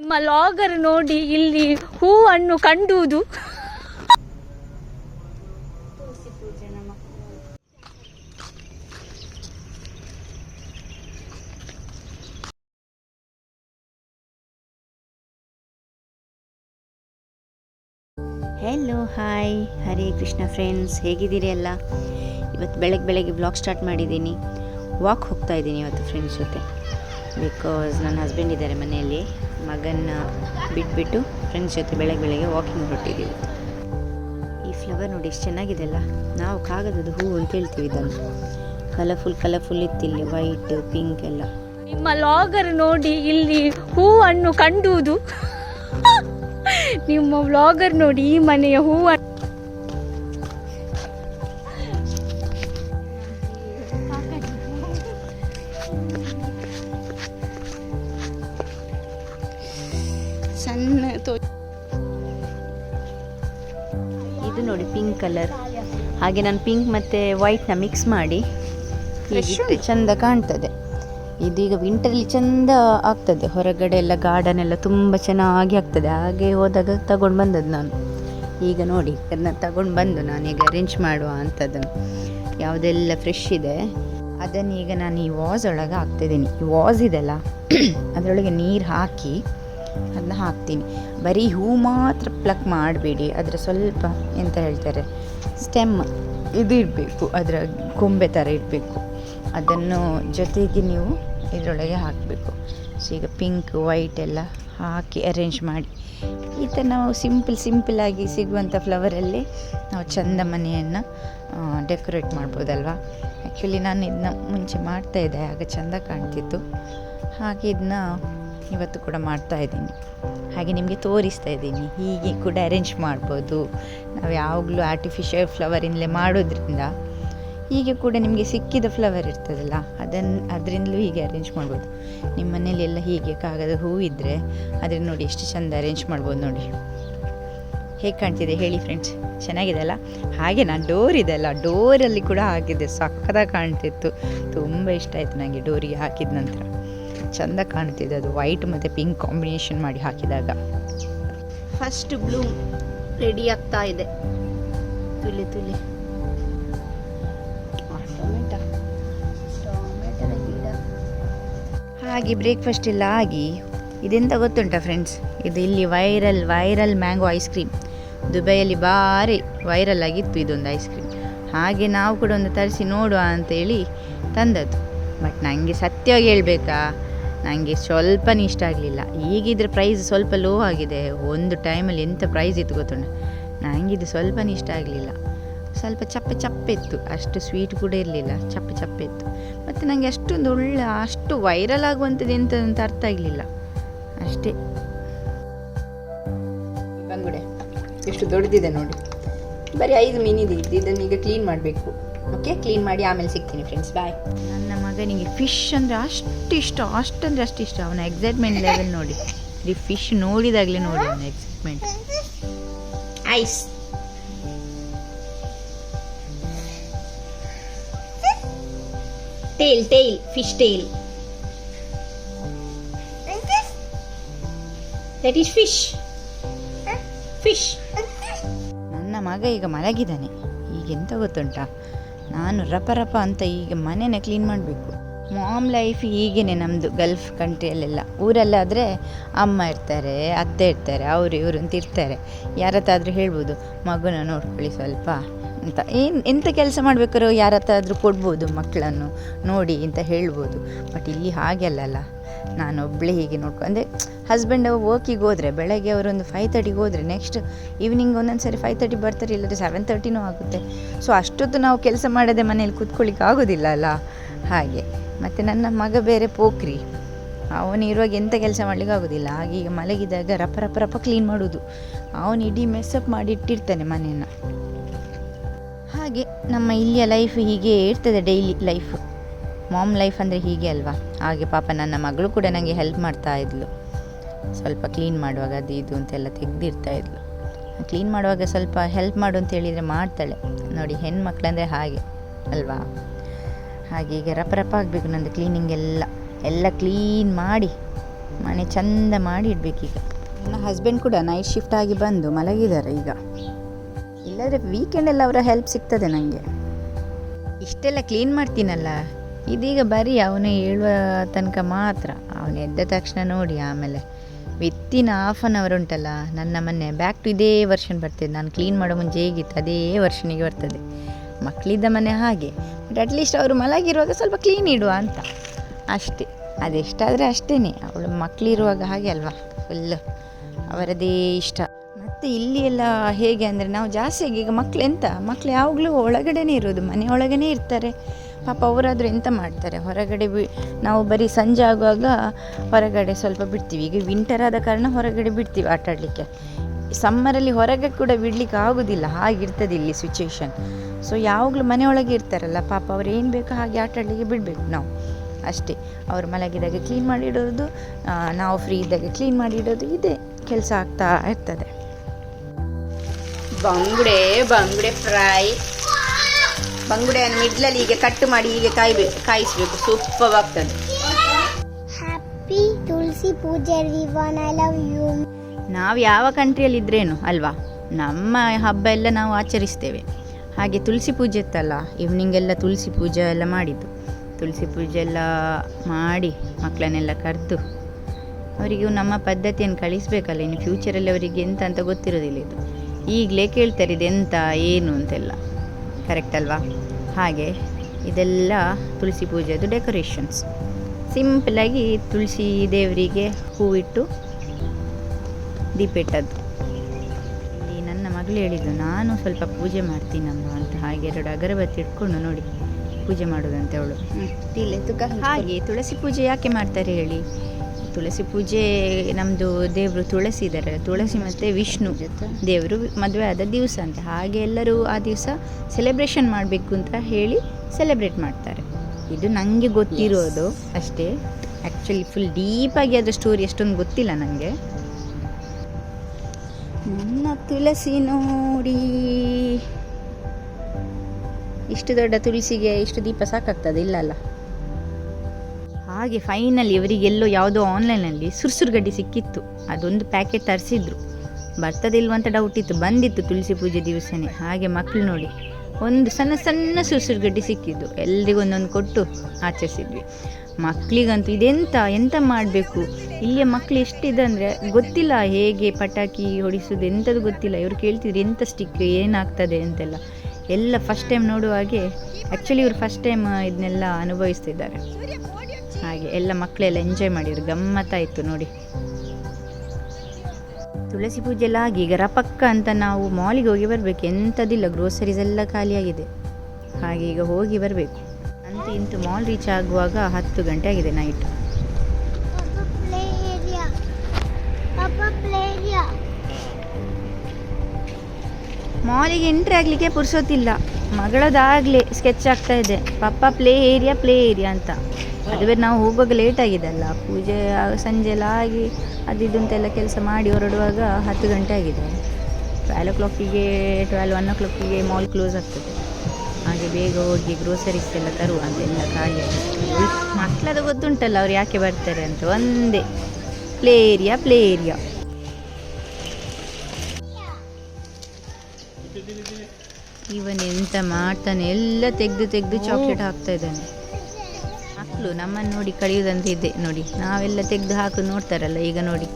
ನಿಮ್ಮ ಲಾಗರ್ ನೋಡಿ ಇಲ್ಲಿ ಹೂವನ್ನು ಕಂಡುವುದು. Hello hi Hare Krishna friends ಹೇಗಿದ್ದೀರಿ ಎಲ್ಲ? ಇವತ್ತು ಬೆಳಗ್ಗೆ ಬೆಳಗ್ಗೆ ಬ್ಲಾಗ್ ಸ್ಟಾರ್ಟ್ ಮಾಡಿದ್ದೀನಿ. ವಾಕ್ ಹೋಗ್ತಾ ಇದ್ದೀನಿ ಇವತ್ತು ಫ್ರೆಂಡ್ಸ್ ಜೊತೆ. ಬಿಕಾಸ್ ನನ್ನ ಹಸ್ಬೆಂಡ್ ಇದ್ದಾರೆ ಮನೆಯಲ್ಲಿ. ಮಗನ್ನ ಬಿಟ್ಬಿಟ್ಟು ಫ್ರೆಂಡ್ಸ್ ಜೊತೆ ಬೆಳಗ್ಗೆ ಬೆಳಗ್ಗೆ ವಾಕಿಂಗ್ ಹೊರಟಿದ್ದೀವಿ ಈ ಫ್ಲವರ್ ನೋಡಿ ಎಷ್ಟು ಚೆನ್ನಾಗಿದೆ ಅಲ್ಲ? ನಾವು ಕಾಗದದ ಹೂವು ಅಂತ ಹೇಳ್ತೀವಿ ಇದನ್ನು. ಕಲರ್ಫುಲ್ ಕಲರ್ಫುಲ್ ಇತ್ತಿಲ್ಲಿ ವೈಟ್ ಪಿಂಕ್ ಎಲ್ಲ. ನಿಮ್ಮ ವ್ಲಾಗರ್ ನೋಡಿ ಇಲ್ಲಿ ಹೂವನ್ನು ಕಂಡುವುದು. ನಿಮ್ಮ ವ್ಲಾಗರ್ ನೋಡಿ ಈ ಮನೆಯ ಹೂವನ್ನು ನೋಡಿ ಪಿಂಕ್ ಕಲರ್ ಹಾಗೆ ನಾನು ಪಿಂಕ್ ಮತ್ತು ವೈಟ್ನ ಮಿಕ್ಸ್ ಮಾಡಿ. ಚಂದ ಕಾಣ್ತದೆ. ಇದೀಗ ವಿಂಟರಲ್ಲಿ ಚಂದ ಆಗ್ತದೆ. ಹೊರಗಡೆ ಎಲ್ಲ ಗಾರ್ಡನ್ ಎಲ್ಲ ತುಂಬ ಚೆನ್ನಾಗಿ ಆಗ್ತದೆ. ಹಾಗೆ ಹೋದಾಗ ತಗೊಂಡು ಬಂದದ್ದು ನಾನು. ಈಗ ನೋಡಿ ಅದನ್ನ ತಗೊಂಡು ಬಂದು ನಾನೀಗ ಅರೇಂಜ್ ಮಾಡುವ ಅಂಥದ್ದನ್ನು ಯಾವುದೆಲ್ಲ ಫ್ರೆಶ್ ಇದೆ. ಅದನ್ನೀಗ ಈಗ ನಾನು ಈ ವಾಸ್ ಒಳಗೆ ಹಾಕ್ತಿದ್ದೀನಿ. ಈ ವಾಸ್ ಇದೆಲ್ಲ ಅದರೊಳಗೆ ನೀರು ಹಾಕಿ ಅದನ್ನ ಹಾಕ್ತೀನಿ. ಬರೀ ಹೂ ಮಾತ್ರ ಪ್ಲಕ್ ಮಾಡಬೇಡಿ. ಅದರ ಸ್ವಲ್ಪ ಎಂತ ಹೇಳ್ತಾರೆ ಸ್ಟೆಮ್ ಇದು ಇರಬೇಕು ಅದರ ಗೊಂಬೆ ಥರ ಇರಬೇಕು ಅದನ್ನು ಜೊತೆಗೆ ನೀವು ಇದರೊಳಗೆ ಹಾಕಬೇಕು. ಸೊ ಈಗ ಪಿಂಕ್ ವೈಟ್ ಎಲ್ಲ ಹಾಕಿ ಅರೇಂಜ್ ಮಾಡಿ. ಈ ಥರ ನಾವು ಸಿಂಪಲ್ ಸಿಂಪಲಾಗಿ ಸಿಗುವಂಥ ಫ್ಲವರಲ್ಲಿ ನಾವು ಚಂದ ಮನೆಯನ್ನು ಡೆಕೋರೇಟ್ ಮಾಡ್ಬೋದಲ್ವಾ? ಆ್ಯಕ್ಚುಲಿ ನಾನು ಇದನ್ನ ಮುಂಚೆ ಮಾಡ್ತಾಯಿದ್ದೆ ಆಗ ಚೆಂದ ಕಾಣ್ತಿತ್ತು. ಹಾಗೆ ಇದನ್ನ ಇವತ್ತು ಕೂಡ ಮಾಡ್ತಾ ಇದ್ದೀನಿ. ಹಾಗೆ ನಿಮಗೆ ತೋರಿಸ್ತಾ ಇದ್ದೀನಿ. ಹೀಗೆ ಕೂಡ ಅರೇಂಜ್ ಮಾಡ್ಬೋದು. ನಾವು ಯಾವಾಗಲೂ ಆರ್ಟಿಫಿಷಿಯಲ್ ಫ್ಲವರಿಂದಲೇ ಮಾಡೋದ್ರಿಂದ ಹೀಗೆ ಕೂಡ ನಿಮಗೆ ಸಿಕ್ಕಿದ ಫ್ಲವರ್ ಇರ್ತದಲ್ಲ ಅದನ್ನು ಅದರಿಂದಲೂ ಹೀಗೆ ಅರೇಂಜ್ ಮಾಡ್ಬೋದು. ನಿಮ್ಮ ಮನೇಲಿ ಎಲ್ಲ ಹೀಗೆ ಕಾಗದ ಹೂ ಇದ್ದರೆ ಅದನ್ನು ನೋಡಿ ಎಷ್ಟು ಚೆಂದ ಅರೇಂಜ್ ಮಾಡ್ಬೋದು ನೋಡಿ. ಹೇಗೆ ಕಾಣ್ತಿದೆ ಹೇಳಿ ಫ್ರೆಂಡ್ಸ್ ಚೆನ್ನಾಗಿದೆ ಅಲ್ಲ ಹಾಗೆ ನಾನು ಡೋರ್ ಇದೆ ಅಲ್ಲ ಡೋರಲ್ಲಿ ಕೂಡ ಹಾಕಿದ್ದೆ ಸಕ್ಕದಾಗ ಕಾಣ್ತಿತ್ತು. ತುಂಬ ಇಷ್ಟ ಆಯಿತು ನನಗೆ ಡೋರಿಗೆ ಹಾಕಿದ ನಂತರ. ಚೆಂದ ಕಾಣ್ತಿದೆ. ಅದು ವೈಟ್ ಮತ್ತು ಪಿಂಕ್ ಕಾಂಬಿನೇಷನ್ ಮಾಡಿ ಹಾಕಿದಾಗ. ಫಸ್ಟ್ ಬ್ಲೂ ರೆಡಿ ಆಗ್ತಾ ಇದೆ. ತುಲಿ ತುಲಿ. ಹಾಗೆ ಬ್ರೇಕ್ಫಾಸ್ಟ್ ಎಲ್ಲ ಆಗಿ. ಇದೆಂತ ಗೊತ್ತುಂಟ ಫ್ರೆಂಡ್ಸ್ ಇದು ಇಲ್ಲಿ viral viral mango ice cream ದುಬೈಯಲ್ಲಿ ಭಾರಿ ವೈರಲ್ ಆಗಿತ್ತು ಇದೊಂದು ಐಸ್ ಕ್ರೀಮ್ ಹಾಗೆ ನಾವು ಕೂಡ ಒಂದು ತರಿಸಿ ನೋಡುವ ಅಂತೇಳಿ ತಂದದ್ದು. ಬಟ್ ನನಗೆ ಸತ್ಯವಾಗಿ ಹೇಳಬೇಕಾ? ನನಗೆ ಸ್ವಲ್ಪನೇ ಇಷ್ಟ ಆಗಲಿಲ್ಲ. ಈಗಿದ್ರೆ ಪ್ರೈಸ್ ಸ್ವಲ್ಪ ಲೋ ಆಗಿದೆ. ಒಂದು ಟೈಮಲ್ಲಿ ಎಂಥ ಪ್ರೈಸ್ ಇತ್ತು ಗೊತ್ತುಂಟ? ನನಗಿದು ಸ್ವಲ್ಪನೇ ಇಷ್ಟ ಆಗಲಿಲ್ಲ. ಸ್ವಲ್ಪ ಚಪ್ಪೆ ಚಪ್ಪೆ ಇತ್ತು. ಅಷ್ಟು ಸ್ವೀಟ್ ಕೂಡ ಇರಲಿಲ್ಲ. ಚಪ್ಪೆ ಚಪ್ಪೆ ಇತ್ತು. ಮತ್ತು ನನಗೆ ಅಷ್ಟೊಂದು ಒಳ್ಳೆ, ಅಷ್ಟು ವೈರಲ್ ಆಗುವಂಥದ್ದು ಎಂತ ಅಂತ ಅರ್ಥ ಆಗಲಿಲ್ಲ. ಅಷ್ಟೇ. ಬಂದ್ಬಿಡೆ. ಎಷ್ಟು ದೊಡ್ಡದಿದೆ ನೋಡಿ. ಬರೀ ಐದು ಮೀನಿದೆ. ಇದನ್ನು ಈಗ ಕ್ಲೀನ್ ಮಾಡಬೇಕು. ಓಕೆ? ಕ್ಲೀನ್ ಮಾಡಿ ಆಮೇಲೆ ಸಿಗ್ತೀನಿ ಫ್ರೆಂಡ್ಸ್ ಬಾಯ್ ನನ್ನ ಮಗನಿಗೆ ಫಿಶ್ ಅಂದರೆ ಅಷ್ಟು ಇಷ್ಟ ಅಷ್ಟಂದ್ರೆ ಅಷ್ಟು ಇಷ್ಟ. ಅವನ ಎಕ್ಸೈಟ್ಮೆಂಟ್ ಲೆವೆಲ್ ನೋಡಿ. ಈ ಫಿಶ್ ನೋಡಿದಾಗಲೇ ನೋಡಿ ಅವನ excitement ice tail tail fish tail that is fish fish ನನ್ನ ಮಗ ಈಗ ಮಲಗಿದ್ದಾನೆ. ಈಗ ಎಂತ ಗೊತ್ತುಂಟಾ? ನಾನು ರಪ ರಪ ಅಂತ ಈಗ ಮನೆನ ಕ್ಲೀನ್ ಮಾಡಬೇಕು. ಮಾಮ್ ಲೈಫ್ ಹೀಗೇನೆ ನಮ್ಮದು ಗಲ್ಫ್ ಕಂಟ್ರಿಯಲ್ಲೆಲ್ಲ ಊರಲ್ಲಾದರೆ ಅಮ್ಮ ಇರ್ತಾರೆ, ಅತ್ತೆ ಇರ್ತಾರೆ, ಅವರು ಇವರು ಅಂತ ಇರ್ತಾರೆ. ಯಾರತ್ತಾದರೂ ಹೇಳ್ಬೋದು, ಮಗುನ ನೋಡ್ಕೊಳ್ಳಿ ಸ್ವಲ್ಪ. ಅಂತ. ಏನು ಎಂಥ ಕೆಲಸ ಮಾಡಬೇಕಾದ್ರೂ ಯಾರ ಹತ್ರ ಆದರೂ ಕೊಡ್ಬೋದು ಮಕ್ಕಳನ್ನು ನೋಡಿ ಅಂತ ಹೇಳ್ಬೋದು. ಬಟ್ ಇಲ್ಲಿ ಹಾಗೆ ಅಲ್ಲಲ್ಲ. ನಾನು ಒಬ್ಬಳೇ ಹೀಗೆ ನೋಡ್ಕೊ, ಅಂದರೆ ಹಸ್ಬೆಂಡ್ ವರ್ಕಿಗೆ ಹೋದರೆ, ಬೆಳಗ್ಗೆ ಅವರೊಂದು ಫೈವ್ ತರ್ಟಿಗೆ ಹೋದರೆ ನೆಕ್ಸ್ಟ್ ಈವ್ನಿಂಗ್ ಒಂದೊಂದು ಸರಿ ಫೈವ್ ತರ್ಟಿ ಬರ್ತಾರೆ, ಇಲ್ಲದ್ರೆ ಸೆವೆನ್ ತರ್ಟಿನೂ ಆಗುತ್ತೆ. ಸೊ ಅಷ್ಟೊತ್ತು ನಾವು ಕೆಲಸ ಮಾಡದೆ ಮನೇಲಿ ಕೂತ್ಕೊಳ್ಳಿಕ್ಕೆ ಆಗೋದಿಲ್ಲ ಅಲ್ಲ? ಹಾಗೆ. ಮತ್ತು ನನ್ನ ಮಗ ಬೇರೆ ಪೋಖ್ರಿ. ಅವನು ಇರುವಾಗ ಎಂಥ ಕೆಲಸ ಮಾಡ್ಲಿಕ್ಕೆ ಆಗೋದಿಲ್ಲ. ಹಾಗೆ ಈಗ ಮಲಗಿದಾಗ ರಪ ರಪ ರಪ ಕ್ಲೀನ್ ಮಾಡೋದು. ಅವನು ಇಡೀ ಮೆಸ್ಸಪ್ ಮಾಡಿ ಇಟ್ಟಿರ್ತಾನೆ ಮನೆಯನ್ನು ಹಾಗೆ ನಮ್ಮ ಇಲ್ಲಿಯ ಲೈಫ್ ಹೀಗೆ ಇರ್ತದೆ ಡೈಲಿ ಲೈಫ್ ಮಾಮ್ ಲೈಫ್ ಅಂದರೆ ಹೀಗೆ ಅಲ್ವಾ? ಹಾಗೆ ಪಾಪ ನನ್ನ ಮಗಳು ಕೂಡ ನನಗೆ ಹೆಲ್ಪ್ ಮಾಡ್ತಾ ಇದ್ಲು. ಸ್ವಲ್ಪ ಕ್ಲೀನ್ ಮಾಡುವಾಗ ಅದು ಇದು ಅಂತೆಲ್ಲ ತೆಗೆದಿರ್ತಾ ಇದ್ಲು. ಕ್ಲೀನ್ ಮಾಡುವಾಗ ಸ್ವಲ್ಪ ಹೆಲ್ಪ್ ಮಾಡು ಅಂತ ಹೇಳಿದರೆ ಮಾಡ್ತಾಳೆ. ನೋಡಿ ಹೆಣ್ಮಕ್ಳಂದರೆ ಹಾಗೆ, ಅಲ್ವಾ? ಹಾಗೆ ಈಗ ರಪ ರಪ ಆಗಬೇಕು ನಂದು ಕ್ಲೀನಿಂಗ್ ಎಲ್ಲ. ಎಲ್ಲ ಕ್ಲೀನ್ ಮಾಡಿ, ಮನೆ ಚಂದ ಮಾಡಿ ಇಡಬೇಕೀಗ. ನನ್ನ ಹಸ್ಬೆಂಡ್ ಕೂಡ ನೈಟ್ ಶಿಫ್ಟ್ ಆಗಿ ಬಂದು ಮಲಗಿದ್ದಾರೆ ಈಗ. ಇಲ್ಲದ್ರೆ ವೀಕೆಂಡೆಲ್ಲ ಅವರ ಹೆಲ್ಪ್ ಸಿಗ್ತದೆ ನನಗೆ ಇಷ್ಟೆಲ್ಲ ಕ್ಲೀನ್ ಮಾಡ್ತೀನಲ್ಲ? ಇದೀಗ ಬರೀ ಅವನೇ ಹೇಳುವ ತನಕ ಮಾತ್ರ. ಅವನು ಎದ್ದ ತಕ್ಷಣ ನೋಡಿ ಆಮೇಲೆ. ವಿತ್ತಿನ ಹಾಫ್ ಆನ್ ಅವರ್ ಉಂಟಲ್ಲ, ನನ್ನ ಮೊನ್ನೆ ಬ್ಯಾಕ್ ಟು ಇದೇ ವರ್ಷನ್ ಬರ್ತದೆ. ನಾನು ಕ್ಲೀನ್ ಮಾಡೋ ಮುಂಚೆ ಹೇಗಿತ್ತು, ಅದೇ ವರ್ಷನಿಗೆ ಬರ್ತದೆ. ಮಕ್ಕಳಿದ್ದ ಮನೆ ಹಾಗೆ. ಬಟ್ ಅಟ್ಲೀಸ್ಟ್ ಅವರು ಮಲಗಿರುವಾಗ ಸ್ವಲ್ಪ ಕ್ಲೀನ್ ಇಡುವ ಅಂತ. ಅಷ್ಟೇ. ಅದೆಷ್ಟಾದರೆ ಅಷ್ಟೇ ಅವಳು ಮಕ್ಕಳಿರುವಾಗ ಹಾಗೆ ಅಲ್ವಾ? ಫುಲ್ಲು ಅವರದೇ ಇಷ್ಟ. ಮತ್ತು ಇಲ್ಲಿ ಎಲ್ಲ ಹೇಗೆ ಅಂದರೆ ನಾವು ಜಾಸ್ತಿಯಾಗಿ ಈಗ ಮಕ್ಳು ಎಂತ? ಮಕ್ಳು ಯಾವಾಗಲೂ ಒಳಗಡೆನೇ ಇರೋದು, ಮನೆ ಒಳಗೇ ಇರ್ತಾರೆ. ಪಾಪ ಅವರಾದರೂ ಎಂತ ಮಾಡ್ತಾರೆ? ಹೊರಗಡೆ ಬಿ, ನಾವು ಬರೀ ಸಂಜೆ ಆಗುವಾಗ ಹೊರಗಡೆ ಸ್ವಲ್ಪ ಬಿಡ್ತೀವಿ. ಈಗ ವಿಂಟರ್ ಆದ ಕಾರಣ ಹೊರಗಡೆ ಬಿಡ್ತೀವಿ ಆಟಾಡಲಿಕ್ಕೆ ಸಮ್ಮರಲ್ಲಿ ಹೊರಗೆ ಕೂಡ ಬಿಡಲಿಕ್ಕೆ ಆಗೋದಿಲ್ಲ, ಹಾಗಿರ್ತದೆ ಇಲ್ಲಿ ಸಿಚುವೇಶನ್ ಸೊ ಯಾವಾಗಲೂ ಮನೆಯೊಳಗೆ ಇರ್ತಾರಲ್ಲ, ಪಾಪ ಅವ್ರು ಏನು ಬೇಕೋ ಹಾಗೆ ಆಟಾಡಲಿಕ್ಕೆ ಬಿಡಬೇಕು ನಾವು. ಅಷ್ಟೇ. ಅವ್ರು ಮಲಗಿದಾಗ ಕ್ಲೀನ್ ಮಾಡಿಡೋದು ನಾವು ಫ್ರೀ ಇದ್ದಾಗ ಕ್ಲೀನ್ ಮಾಡಿಡೋದು, ಇದೇ ಕೆಲಸ ಆಗ್ತಾ ಇರ್ತದೆ. ಬಂಗುಡೆ ಬಂಗುಡೆ ಫ್ರೈ. ಬಂಗುಡೆಯನ್ನು ಮಿಡ್ಲಲ್ಲಿ ಹೀಗೆ ಕಟ್ ಮಾಡಿ ಹೀಗೆ ಕಾಯ್ಬೇಕು ಕಾಯಿಸ್ಬೇಕು. ಸೂಪರ್ ಆಗ್ತದೆ happy Tulasi Puja. I love you. ನಾವು ಯಾವ ಕಂಟ್ರಿಯಲ್ಲಿ ಇದ್ರೇನು ಅಲ್ವಾ? ನಮ್ಮ ಹಬ್ಬ ಎಲ್ಲ ನಾವು ಆಚರಿಸ್ತೇವೆ. ಹಾಗೆ ತುಳಸಿ ಪೂಜೆ ಇತ್ತಲ್ಲ ಈವ್ನಿಂಗ್ ಎಲ್ಲ ತುಳಸಿ ಪೂಜೆ ಎಲ್ಲ ಮಾಡಿದ್ದು. ತುಳಸಿ ಪೂಜೆ ಎಲ್ಲ ಮಾಡಿ ಮಕ್ಕಳನ್ನೆಲ್ಲ ಕರೆದು ಅವರಿಗೂ ನಮ್ಮ ಪದ್ಧತಿಯನ್ನು ಕಳಿಸ್ಬೇಕಲ್ಲ ಇನ್ನು ಫ್ಯೂಚರಲ್ಲಿ ಅವರಿಗೆ ಎಂತ ಅಂತ ಗೊತ್ತಿರೋದಿಲ್ಲ ಇದು. ಈಗಲೇ ಕೇಳ್ತಾರೆ ಇದೆಂತ ಏನು ಅಂತೆಲ್ಲ. ಕರೆಕ್ಟ್ ಅಲ್ವಾ? ಹಾಗೆ ಇದೆಲ್ಲ ತುಳಸಿ ಪೂಜೆದು ಡೆಕೋರೇಷನ್ಸ್ ಸಿಂಪಲಾಗಿ ತುಳಸಿ ದೇವರಿಗೆ ಹೂವಿಟ್ಟು ದೀಪ ಇಟ್ಟದ್ದು ಇಲ್ಲಿ ನನ್ನ ಮಗಳು ಹೇಳಿದ್ದು ನಾನು ಸ್ವಲ್ಪ ಪೂಜೆ ಮಾಡ್ತೀನಮ್ಮ ಅಂತ ಹಾಗೆ ಎರಡು ಅಗರಬತ್ತಿ ಇಟ್ಕೊಂಡು ನೋಡಿ ಪೂಜೆ ಮಾಡೋದಂತೆ ಅವಳು. ಹಾಗೆ ತುಳಸಿ ಪೂಜೆ ಯಾಕೆ ಮಾಡ್ತಾರೆ ಹೇಳಿ? ತುಳಸಿ ಪೂಜೆ ನಮ್ಮದು ದೇವರು ತುಳಸಿ ಇದ್ದಾರೆ ತುಳಸಿ ಮತ್ತು ವಿಷ್ಣು ದೇವರು ಮದುವೆ ಆದ ದಿವಸ ಅಂತ. ಹಾಗೆ ಎಲ್ಲರೂ ಆ ದಿವಸ ಸೆಲೆಬ್ರೇಷನ್ ಮಾಡಬೇಕು ಅಂತ ಹೇಳಿ ಸೆಲೆಬ್ರೇಟ್ ಮಾಡ್ತಾರೆ. ಇದು ನನಗೆ ಗೊತ್ತಿರೋದು ಅಷ್ಟೇ. ಆ್ಯಕ್ಚುಲಿ ಫುಲ್ ಡೀಪಾಗಿ ಅದರ ಸ್ಟೋರಿ ಅಷ್ಟೊಂದು ಗೊತ್ತಿಲ್ಲ ನನಗೆ ನನ್ನ ತುಳಸಿ ನೋಡಿ. ಇಷ್ಟು ದೊಡ್ಡ ತುಳಸಿಗೆ ಇಷ್ಟು ದೀಪ ಸಾಕಾಗ್ತದೆ? ಇಲ್ಲಲ್ಲ ಹಾಗೆ ಫೈನಲಿ ಇವರಿಗೆಲ್ಲೋ ಯಾವುದೋ ಆನ್ಲೈನಲ್ಲಿ ಸುರ್ಸುರು ಗಡ್ಡಿ ಸಿಕ್ಕಿತ್ತು. ಅದೊಂದು ಪ್ಯಾಕೆಟ್ ತರಿಸಿದ್ರು. ಬರ್ತದಿಲ್ವಂತ ಡೌಟ್ ಇತ್ತು. ಬಂದಿತ್ತು ತುಳಸಿ ಪೂಜೆ ದಿವಸನೇ. ಹಾಗೆ ಮಕ್ಕಳು ನೋಡಿ, ಒಂದು ಸಣ್ಣ ಸಣ್ಣ ಸುರ್ಸುರು ಗಡ್ಡಿ ಸಿಕ್ಕಿದ್ದು. ಎಲ್ರಿಗೂ ಒಂದೊಂದು ಕೊಟ್ಟು ಆಚರಿಸಿದ್ವಿ. ಮಕ್ಕಳಿಗಂತೂ ಇದೆಂತ, ಎಂತ ಮಾಡಬೇಕು? ಇಲ್ಲಿಯ ಮಕ್ಕಳು ಎಷ್ಟಿದೆ ಅಂದರೆ ಗೊತ್ತಿಲ್ಲ ಹೇಗೆ ಪಟಾಕಿ ಹೊಡಿಸೋದು ಎಂಥದ್ದು ಗೊತ್ತಿಲ್ಲ. ಇವರು ಕೇಳ್ತಿದ್ರು ಎಂಥ ಸ್ಟಿಕ್ ಏನಾಗ್ತದೆ? ಅಂತೆಲ್ಲ. ಎಲ್ಲ ಫಸ್ಟ್ ಟೈಮ್ ನೋಡುವ ಹಾಗೆ ಆ್ಯಕ್ಚುಲಿ ಇವರು ಫಸ್ಟ್ ಟೈಮ್ ಇದನ್ನೆಲ್ಲ ಅನುಭವಿಸ್ತಿದ್ದಾರೆ. ಹಾಗೆ ಎಲ್ಲ ಮಕ್ಕಳೆಲ್ಲ ಎಂಜಾಯ್ ಮಾಡಿದ್ರು. ಗಮ್ಮತ್ತಾಯಿತು ನೋಡಿ. ತುಳಸಿ ಪೂಜೆ ಎಲ್ಲ ಆಗಿ, ಈಗ ರಪಕ್ಕ ಅಂತ ನಾವು ಮಾಲಿಗೆ ಹೋಗಿ ಬರಬೇಕು. ಎಂಥದಿಲ್ಲ ಗ್ರೋಸರೀಸ್ ಎಲ್ಲ ಖಾಲಿಯಾಗಿದೆ ಹಾಗೆ ಈಗ ಹೋಗಿ ಬರಬೇಕು. ಅಂತ ಇಂತು ಮಾಲ್ ರೀಚ್ ಆಗುವಾಗ ಹತ್ತು ಗಂಟೆ ಆಗಿದೆ ನೈಟ್. ಮಾಲಿಗೆ ಎಂಟ್ರಿ ಆಗಲಿಕ್ಕೆ ಪುರ್ಸೋತಿಲ್ಲ ಮಗಳದಾಗಲೇ ಸ್ಕೆಚ್ ಆಗ್ತಾ ಇದೆ. ಪಪ್ಪ ಪ್ಲೇ ಏರಿಯಾ ಪ್ಲೇ ಏರಿಯಾ ಅಂತ. ಅದು ಬೇರೆ ನಾವು ಹೋಗುವಾಗ ಲೇಟ್ ಆಗಿದೆಲ್ಲ. ಪೂಜೆ, ಸಂಜೆ ಎಲ್ಲ ಆಗಿ ಅದು ಕೆಲಸ ಮಾಡಿ ಹೊರಡುವಾಗ ಹತ್ತು ಗಂಟೆ ಆಗಿದೆ. ಟ್ವೆಲ್ ಓ ಕ್ಲಾಕಿಗೆ ಟ್ವೆಲ್ ಒನ್ ಓ ಕ್ಲಾಕಿಗೆ ಮಾಲ್ ಕ್ಲೋಸ್ ಆಗ್ತದೆ. ಹಾಗೆ ಬೇಗ ಹೋಗಿ ಗ್ರೋಸರೀಸ್ ಎಲ್ಲ ತರುವ ಅಂತೆಲ್ಲ ಖಾಲಿ ಆಗಿದೆ ಮಕ್ಕಳದು ಗೊತ್ತುಂಟಲ್ಲ ಅವ್ರು ಯಾಕೆ ಬರ್ತಾರೆ ಅಂತ. ಒಂದೇ ಪ್ಲೇ ಏರಿಯಾ ಪ್ಲೇ ಏರಿಯಾ ಇವನ್ ಎಂತ ಮಾಡ್ತಾನೆ. ಎಲ್ಲ ತೆಗೆದು ತೆಗೆದು ಚಾಕ್ಲೇಟ್ ಹಾಕ್ತಾ ಇದ್ದಾನೆ. ಮಕ್ಕಳು ನಮ್ಮನ್ನು ನೋಡಿ ಇದೆ ನೋಡಿ, ನಾವೆಲ್ಲ ತೆಗೆದು ಹಾಕು ನೋಡ್ತಾರಲ್ಲ, ಈಗ ನೋಡಿ.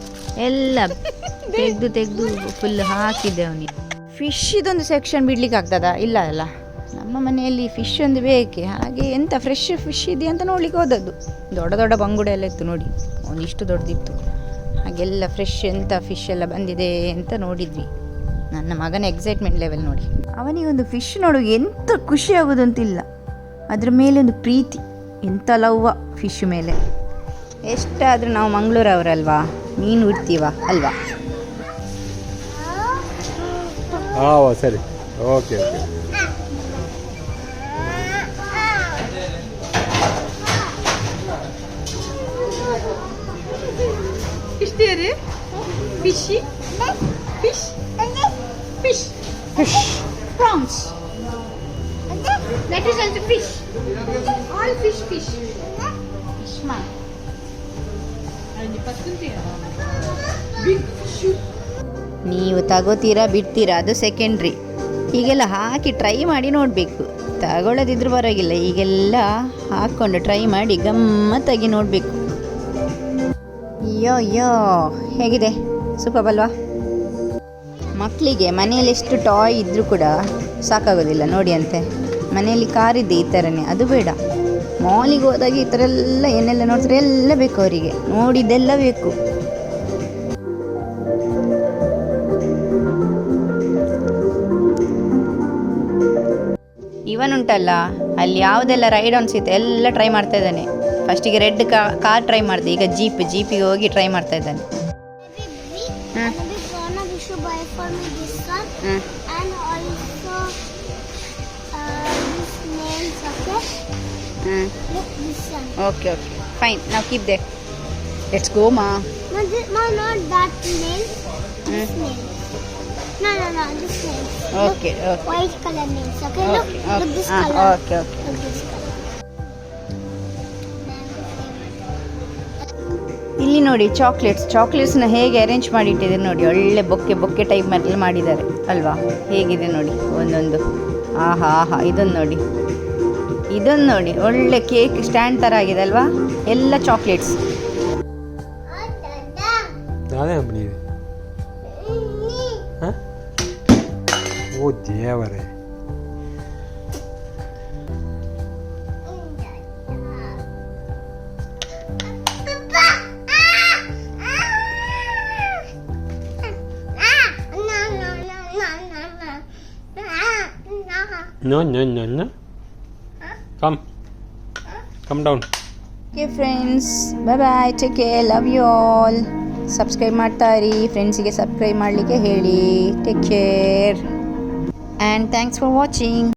ಎಲ್ಲ ತೆಗೆದು ತೆಗೆದು ಫುಲ್ ಹಾಕಿದ್ದೆ ಅವನಿಗೆ. ಫಿಶ್ ಇದೊಂದು ಸೆಕ್ಷನ್ ಬಿಡ್ಲಿಕ್ಕೆ ಆಗ್ತದ? ಇಲ್ಲ ಅಲ್ಲ. ನಮ್ಮ ಮನೆಯಲ್ಲಿ ಫಿಶ್ ಒಂದು ಬೇಕೆ? ಹಾಗೆ ಎಂತ ಫ್ರೆಶ್ ಫಿಶ್ ಇದೆಯಾ ಅಂತ ನೋಡ್ಲಿಕ್ಕೆ ಹೋದದ್ದು. ದೊಡ್ಡ ದೊಡ್ಡ ಬಂಗುಡೆ ಎಲ್ಲ ಇತ್ತು ನೋಡಿ. ಒಂದಿಷ್ಟು ದೊಡ್ಡದಿತ್ತು. ಹಾಗೆಲ್ಲ ಫ್ರೆಶ್ ಎಂತ ಫಿಶ್ ಎಲ್ಲ ಬಂದಿದೆ ಅಂತ ನೋಡಿದ್ವಿ. ನನ್ನ ಮಗನ ಎಕ್ಸೈಟ್ಮೆಂಟ್ ಲೆವೆಲ್ ನೋಡಿ. ಅವನಿಗೊಂದು ಫಿಶ್ ನೋಡು ಎಂತ ಖುಷಿ ಆಗೋದಂತಿಲ್ಲ. ಅದ್ರ ಮೇಲೆ ಒಂದು ಪ್ರೀತಿ. ಎಂಥ ಲವ್ವ ಫಿಶ್ ಮೇಲೆ. ಎಷ್ಟಾದರೂ ನಾವು ಮಂಗಳೂರವರಲ್ವಾ? ಮೀನು ಉಡ್ತೀವ? ಅಲ್ವಾ? ಹಾಂ ಸರಿ. Okay okay fishy fish fish fish prawns That is also fish. All fish, fish. Fish, ma. ನೀವು ತಗೋತೀರಾ ಬಿಡ್ತೀರಾ ಅದು ಸೆಕೆಂಡ್ರಿ ಹೀಗೆಲ್ಲ ಹಾಕಿ ಟ್ರೈ ಮಾಡಿ ನೋಡಬೇಕು ತಗೊಳ್ಳೋದಿದ್ರೂ ಪರವಾಗಿಲ್ಲ ಈಗೆಲ್ಲ ಹಾಕ್ಕೊಂಡು ಟ್ರೈ ಮಾಡಿ ಗಮ್ಮತ್ತಾಗಿ ನೋಡಬೇಕು ಅಯ್ಯೋ ಅಯ್ಯೋ ಹೇಗಿದೆ ಸೂಪರ್ ಅಲ್ವಾ ಮಕ್ಕಳಿಗೆ ಮನೆಯಲ್ಲಿ ಎಷ್ಟು ಟಾಯ್ ಇದ್ದರೂ ಕೂಡ ಸಾಕಾಗೋದಿಲ್ಲ ನೋಡಿ ಅಂತೆ ಮನೆಯಲ್ಲಿ ಕಾರಿದೆ ಈ ಥರನೇ. ಅದು ಬೇಡ. ಮಾಲಿಗೆ ಹೋದಾಗ ಈ ಥರ ಎಲ್ಲ ಏನೆಲ್ಲ ನೋಡ್ತಾರೆ ಎಲ್ಲ ಬೇಕು ಅವರಿಗೆ. ನೋಡಿದ್ದೆಲ್ಲ ಬೇಕು. ಇವನುಂಟಲ್ಲ, ಅಲ್ಲಿ ಯಾವುದೆಲ್ಲ ರೈಡ್ ಅನ್ಸಿತ್ತು ಎಲ್ಲ ಟ್ರೈ ಮಾಡ್ತಾ ಇದ್ದಾನೆ. ಫಸ್ಟಿಗೆ ರೆಡ್ ಕಾರ್ ಟ್ರೈ ಮಾಡಿದೆ. ಈಗ ಜೀಪ್ ಜೀಪಿಗೆ ಹೋಗಿ ಟ್ರೈ ಮಾಡ್ತಾ ಇದ್ದಾನೆ. ಓಕೆ ಓಕೆ ಫೈನ್ ನಾವು keep go, Ma. Go ma No, this, no, not that nail. This Hmm. nail. No, no, no, this nail. Okay Look, okay white color nails, okay? Look, okay look this ಹಾಂ color. Okay okay Look this color. ಇಲ್ಲಿ ನೋಡಿ chocolates ಚಾಕ್ಲೇಟ್ಸ್ನ ಹೇಗೆ arrange ಮಾಡಿ ಇಟ್ಟಿದ್ದಾರೆ ನೋಡಿ ಒಳ್ಳೆ bouquet bouquet type ಮಾಡಿದ್ದಾರೆ ಅಲ್ವಾ ಹೇಗಿದೆ ನೋಡಿ ಒಂದೊಂದು ಆಹಾ ಆಹಾ ಇದನ್ನು ನೋಡಿ ಇದನ್ನು ನೋಡಿ ಒಳ್ಳೆ ಕೇಕ್ ಸ್ಟ್ಯಾಂಡ್ ಥರ ಆಗಿದೆ ಅಲ್ವಾ? ಎಲ್ಲ ಚಾಕ್ಲೇಟ್ಸ್ ಓ ದೇವರೇ. No no no no come come down okay friends bye bye take care love you all subscribe ಮಾಡ್ತಾ ಇರಿ ಫ್ರೆಂಡ್ಸಿಗೆ ಸಬ್ಸ್ಕ್ರೈಬ್ ಮಾಡಲಿಕ್ಕೆ ಹೇಳಿ. Take care and thanks for watching